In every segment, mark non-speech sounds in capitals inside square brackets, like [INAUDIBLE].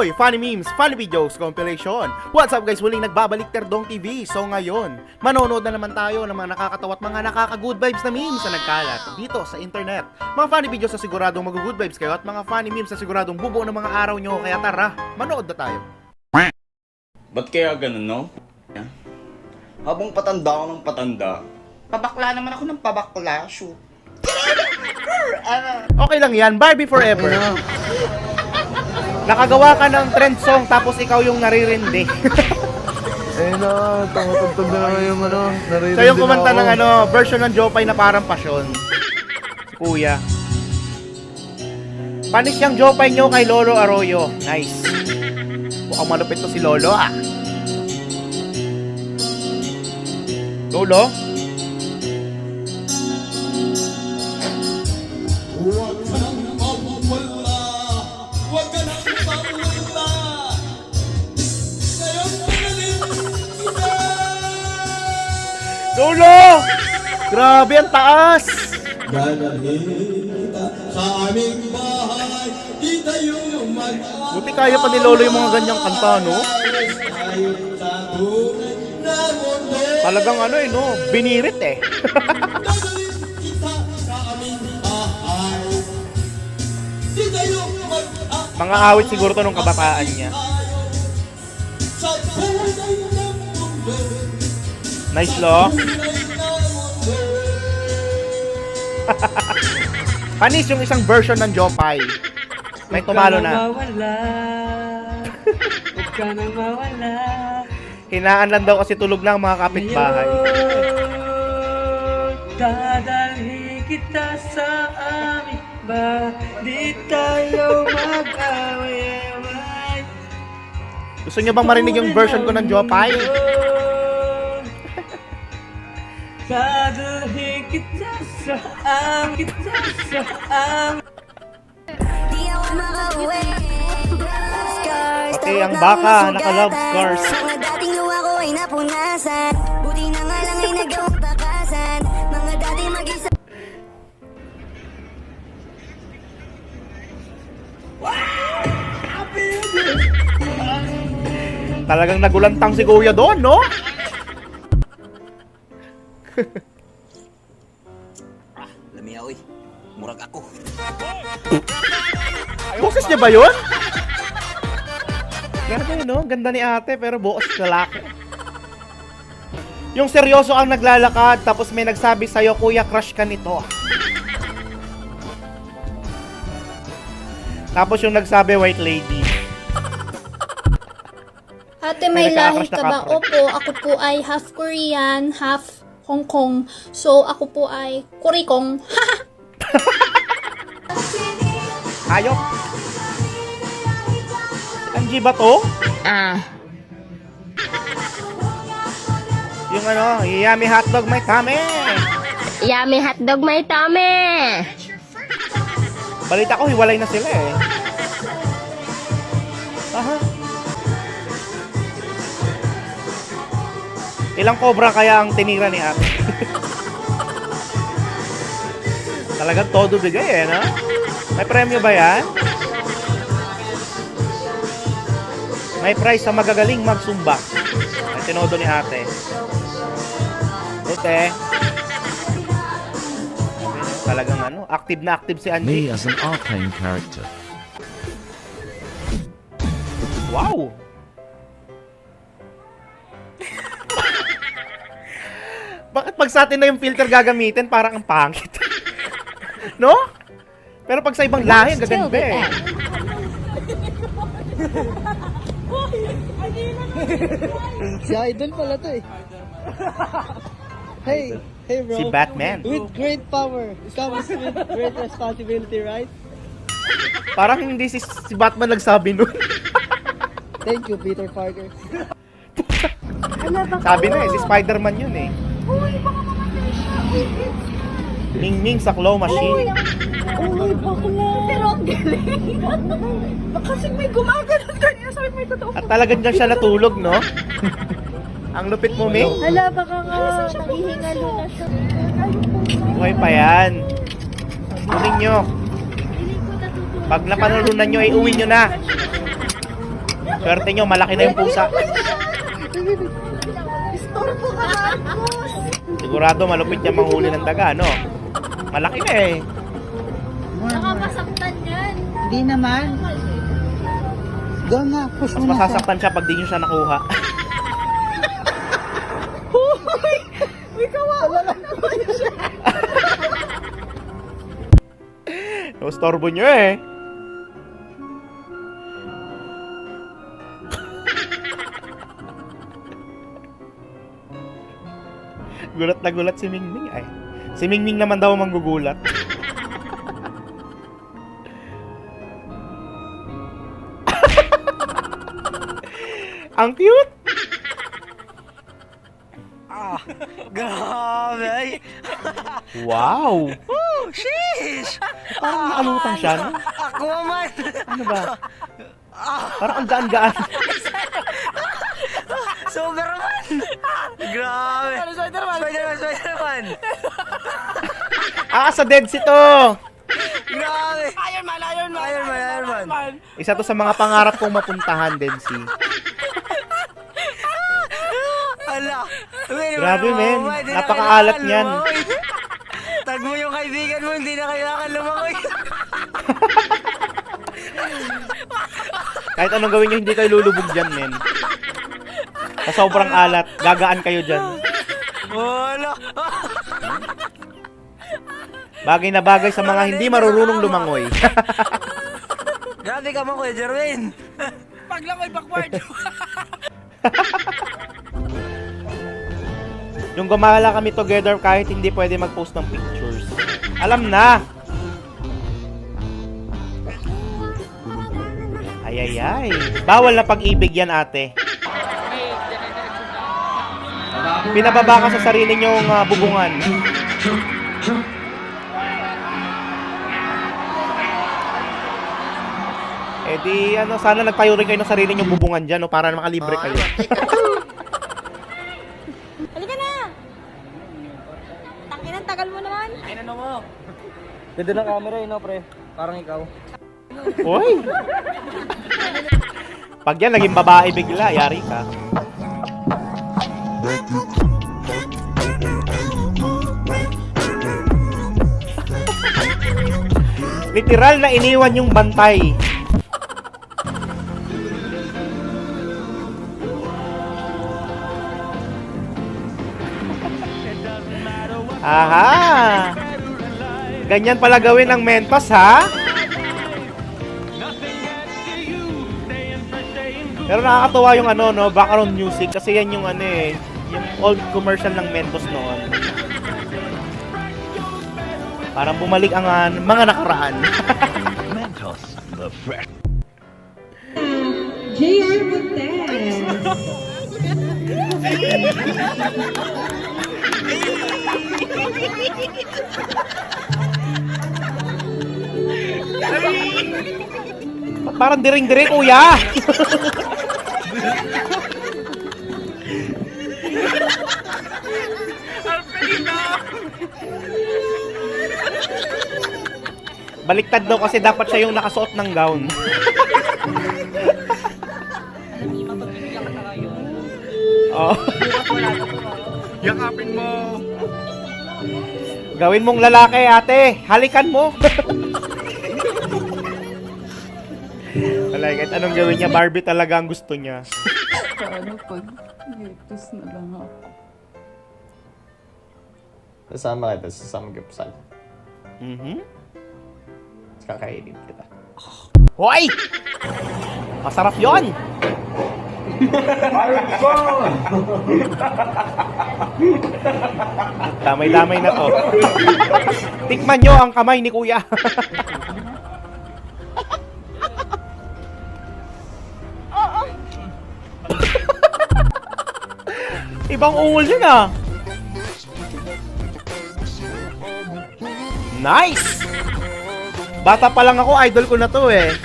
Pinoy Funny Memes, Funny Videos Compilation. What's up guys? Muling nagbabalik Terdong TV. So ngayon, manonood na naman tayo ng mga nakakatawa at mga nakaka-good vibes na memes na nagkalat dito sa internet. Mga funny videos na siguradong mag-good vibes kayo at mga funny memes na siguradong bubuo ng mga araw nyo. Kaya tara, manood na tayo. Ba't kaya ganun, no? Habang patanda ako ng patanda, pabakla naman ako ng pabakla, shoot. [LAUGHS] Okay lang yan, Barbie forever. Nakagawa ka ng trend song tapos ikaw yung naririndi. Eh [LAUGHS] na, tumatugtog na naman yung ano, naririnig Siya yung kumanta ng ano, version ng Jopay na parang pasyon. Kuya. Panis yung Jopay nyo kay Lolo Arroyo. Nice. Mukhang malupit to si Lolo ah. Lolo? Lolo! Grabe, ang taas! Kita sa aming bahay, di tayo mag Buti kaya pa ni Lolo yung mga ganyang kanta, no? Talagang ano eh, no? Binirit eh. [LAUGHS] Mga awit siguro to nung kabataan niya. Nice, lo. [LAUGHS] Panis yung isang version ng Jopay. May tumalo na. Mawala. Huwag ka nang mawala. Hinaan lang daw kasi tulog na ang mga kapitbahay. Dadalhin kita sa amin ba? Di tayo mag-away-away. Gusto niyo bang marinig yung version ko ng Jopay? Dadalhin kita sa amin, kita sa amin. Di ako makauwi Scars, Pati takot ang baka, naka-love scars. Mga dating luha ko ay napunasan Buti na nga lang ay nagawang takasan Mga dating mag-isa Talagang nagulantang si Kuya doon, no? Lami oy. Murag ako. Boses niya ba yun? [LAUGHS] Grabe, no? Ganda ni ate, pero buos lalaki. Yung seryoso ang naglalakad, tapos may nagsabi sa'yo, Kuya, crush ka nito. Tapos yung nagsabi, white lady. Ate, May lahi ka ba? Opo, ako po ay half Korean, half Hong Kong. So, ako po ay Kurikong. [LAUGHS] Ayok. Angie ba to? Ah, Yung ano, yummy hotdog may tame. yummy hotdog may tame. Balita ko, hiwalay na sila eh. Aha. Ilang cobra kaya ang tinira ni ate? [LAUGHS] Talagang todo bigay eh, no? May premyo ba yan? May prize sa magagaling magsumba. Ay tinodo ni ate. Ute. Talagang ano, active na active si Angie. Me as an arcane character. Wow! Bakit pag sa atin na yung filter gagamitin, parang ang pangit? [LAUGHS] no? Pero pag sa ibang lahi, ang gaganda eh. Si Idol pala to eh. Hey, hey bro. Si Batman. With great power comes with great responsibility, right? Parang hindi si, si Batman nagsabi nun. Thank you, Peter Parker. [LAUGHS] Sabi na eh, si Spider-Man yun eh. Ning Ning sa claw machine. Uy, bakla. Pero ang galing. Kasi may gumagano'n kanina. Sabi may totoo. At talagang dyan siya natulog, no? [LAUGHS] Ang lupit mo, Ming. Hala, baka nga nahihingalo na siya. Buhay pa yan. Kunin nyo. Pag napanalunan nyo, ay uwi nyo na. Swerte nyo, malaki na yung pusa. Istorbo ka Marcos. Sigurado malupit niya manghuli ng daga, no? Malaki na eh. Nakamasaktan yan. Hindi naman. Go na, push Mas masasaktan siya pag di nyo siya nakuha. [LAUGHS] May kawawa naman siya. No, storbo nyo eh. Gulat na gulat si Mingming ay. Si Mingming naman daw manggugulat. [LAUGHS] Ang cute! Grabe! Wow! Oh, sheesh! Parang nakalutang siya, no? Ako man! Ano ba? Parang ang gaan-gaan. [LAUGHS] Superman! Grabe! Spider-Man! Spider-Man! Spider-Man! Ah, sa Dead Sea to! Grabe! Iron Man! Iron Man! Iron Man! Iron Man! Isa to sa mga pangarap kong mapuntahan, Dead Sea. Ala! Grabe, men. Napakaalat niyan. Tag mo yung kaibigan mo, hindi na kailangan lumangoy. Kahit anong gawin nyo, hindi kayo lulubog dyan, men. Sa sobrang alat, gagaan kayo dyan. Wala! Bagay na bagay sa mga hindi marurunong lumangoy. [LAUGHS] Grabe ka mo, Kuya Jerwin! Yung [LAUGHS] gumala kami together kahit hindi pwede mag-post ng pictures. Alam na! Ayayay. Bawal na pag-ibig yan, ate. Pinababa ka sa sarili nyong ah, bubungan. Eh di, ano, sana nagtayo rin kayo ng sarili nyong bubungan dyan, no, para makalibre kayo. [LAUGHS] Halika na. Tangin tagal mo naman. Ganda ng camera yun, no, pre. Parang ikaw. Hoy! Pag yan, naging babae bigla, yari ka. Literal na iniwan yung bantay. Aha! Ganyan pala gawin ng Mentos, ha? Pero nakakatuwa yung ano, no, background music kasi yan yung ano eh, yung old commercial ng Mentos noon. Parang bumalik ang ah, mga nakaraan. JR Montes. [LAUGHS] Parang diring-diri, kuya? [LAUGHS] Baliktad daw kasi dapat siya yung nakasuot ng gown. Oh. Yakapin mo! Gawin mong lalaki, ate. Halikan mo. Wala, kahit anong gawin niya, Barbie talaga ang gusto niya. Paano pag ipis na lang ako? Kasama kita sa samgyupsal. Mhm. Kakainin kita. Hoy! Masarap yon. [LAUGHS] Damay-damay na to. Tikman nyo ang kamay ni kuya. [LAUGHS] Ibang ungol yun ah. Nice! Bata pa lang ako, idol ko na to eh.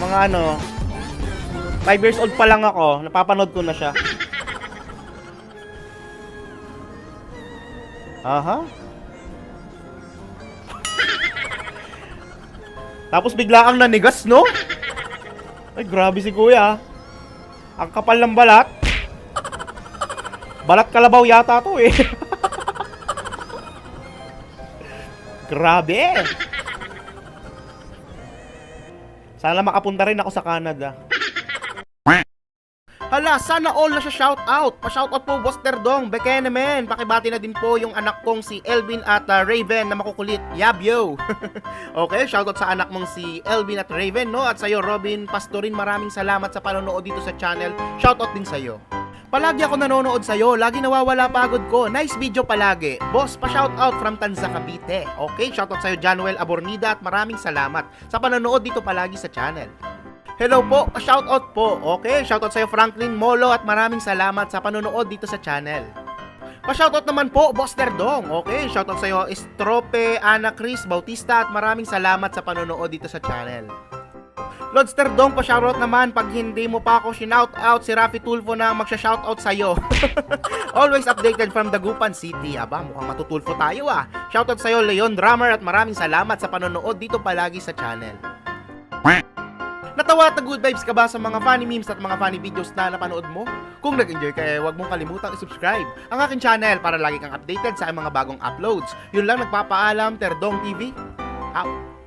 Mga ano, 5 years old pa lang ako, napapanood ko na siya. Aha. Tapos bigla kang nanigas, no? Ay, grabe si kuya. Ang kapal ng balat. Balat kalabaw yata to eh. Grabe. Sana makapunta rin ako sa Canada. Hala, sana all na siya shoutout. Pa-shoutout po, Boss Terdong, Bekenemen. Pakibati na din po yung anak kong si Elvin at uh, Raven na makukulit. Yabyo! [LAUGHS] okay, shoutout sa anak mong si Elvin at Raven, no? At sa'yo, Robin Pastorin, maraming salamat sa panonood dito sa channel. Shoutout din sa'yo. Palagi ako nanonood sa'yo, lagi nawawala pagod ko. Nice video palagi. Boss, pa-shoutout from Tanza, Cavite. Okay, shoutout sa'yo, Januel Abornida at maraming salamat sa panonood dito palagi sa channel. Hello po, shoutout po. Okay, shoutout sa'yo Franklin Molo at maraming salamat sa panonood dito sa channel. Pa-shoutout naman po, Boss Terdong. Okay, shoutout sa'yo Estrope, Ana Cris Bautista at maraming salamat sa panonood dito sa channel. Lods Terdong, pa-shoutout naman pag hindi mo pa ako shoutout si Rafi Tulfo na magsha-shoutout sa'yo. [LAUGHS] Always updated from Dagupan City. Aba, mukhang matutulfo tayo ah. Shoutout sa'yo Leon Drummer at maraming salamat sa panonood dito palagi sa channel. Natawa at good vibes ka ba sa mga funny memes at mga funny videos na napanood mo? Kung nag-enjoy ka, eh, huwag mong kalimutang i-subscribe ang aking channel para lagi kang updated sa mga bagong uploads. Yun lang nagpapaalam, Terdong TV. Out.